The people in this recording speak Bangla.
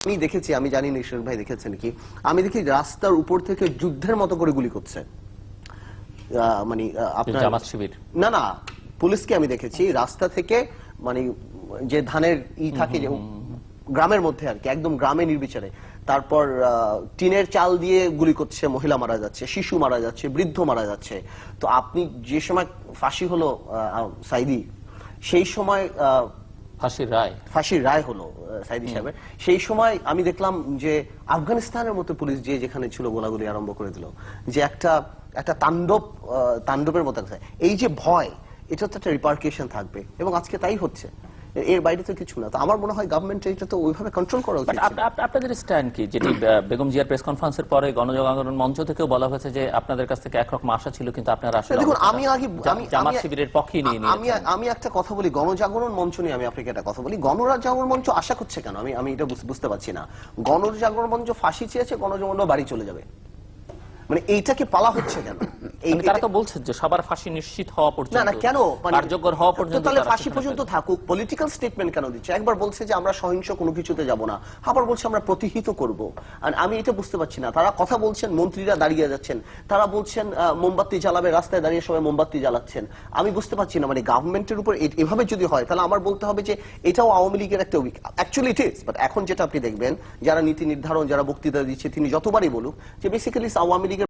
আমি দেখেছি আমি জানি না ঈশ্বর ভাই দেখেছেন কি আমি দেখি রাস্তার উপর থেকে যুদ্ধের মতো করে গুলি করছে। মানে আপনার জামাত শিবির। না না পুলিশকে আমি দেখেছি রাস্তা থেকে মানে যে ধানের ই থাকে যে গ্রামের মধ্যে আর কি একদম গ্রামে নির্বিচারে। তারপর টিনের চাল দিয়ে গুলি করছে মহিলা মারা যাচ্ছে শিশু মারা যাচ্ছে বৃদ্ধ মারা যাচ্ছে। তো আপনি যে সময় ফাঁসি হলো সাইদি সেই সময় আহ, ফাঁসির রায়। ফাঁসির রায় হলো সাইদি সাহেবের। সেই সময় আমি দেখলাম যে আফগানিস্তানের মতো পুলিশ যে যেখানে ছিল গোলাগুলি আরম্ভ করে দিল যে একটা একটা তাণ্ডব তাণ্ডবের মতো এই যে ভয় এটা তো একটা রিপার্কেশন থাকবে এবং আজকে তাই হচ্ছে। এর বাইরে তো কিছু না। তো আমার মনে হয় গভর্নমেন্ট এটা তো ওইভাবে কন্ট্রোল করা উচিত। আপনাদের স্ট্যান্ড কি? যেটি বেগম জিয়ার প্রেস কনফারেন্সের পরে গণজাগরণ মঞ্চ থেকেও বলা হয়েছে যে আপনাদের কাছ থেকে একরকম আশা ছিল কিন্তু আপনারা আসলে দেখুন আমি আগে আমি জামাত শিবিরের পক্ষেই নিয়ে আমি আমি একটা কথা বলি গণজাগরণ মঞ্চ নিয়ে আমি আপনাকে একটা কথা বলি। গণজাগরণ মঞ্চ আশা করছে কেন? আমি আমি এটা বুঝ- বুঝতে পারছি না। গণজাগরণ মঞ্চ ফাঁসি চেয়েছে গণজাগরণ বাড়ি চলে যাবে। মানে এইটাকে পালা হচ্ছে কেন? তারা তো বলছেন যে সবার ফাঁসি নিশ্চিত হওয়া পর্যন্ত না না কেন? মানে কার্যকর হওয়া পর্যন্ত তাহলে ফাঁসি পর্যন্ত থাকুক। পলিটিক্যাল স্টেটমেন্ট কেন দিচ্ছে? একবার বলছে যে আমরা সহিংস কোনো কিছুতে যাব না। আবার বলছে আমরা প্রতিহিত করব। আর আমি এটা বুঝতে পারছি না। তারা কথা বলছেন মন্ত্রীরা দাঁড়িয়ে যাচ্ছেন। তারা বলছেন মোমবাতি জ্বালাবে রাস্তায় দাঁড়িয়ে সবাই মোমবাতি জ্বালাচ্ছেন। আমি বুঝতে পারছি না মানে গভর্নমেন্টের উপর এভাবে যদি হয় তাহলে আমার বলতে হবে যে এটাও আওয়ামী লীগের একটা অ্যাকচুয়ালি ইট ইজ বাট এখন যেটা আপনি দেখবেন যারা নীতি নির্ধারণ যারা বক্তৃতা দিচ্ছে তিনি যতবারই বলুক যে বেসিক্যালি আওয়ামী লীগের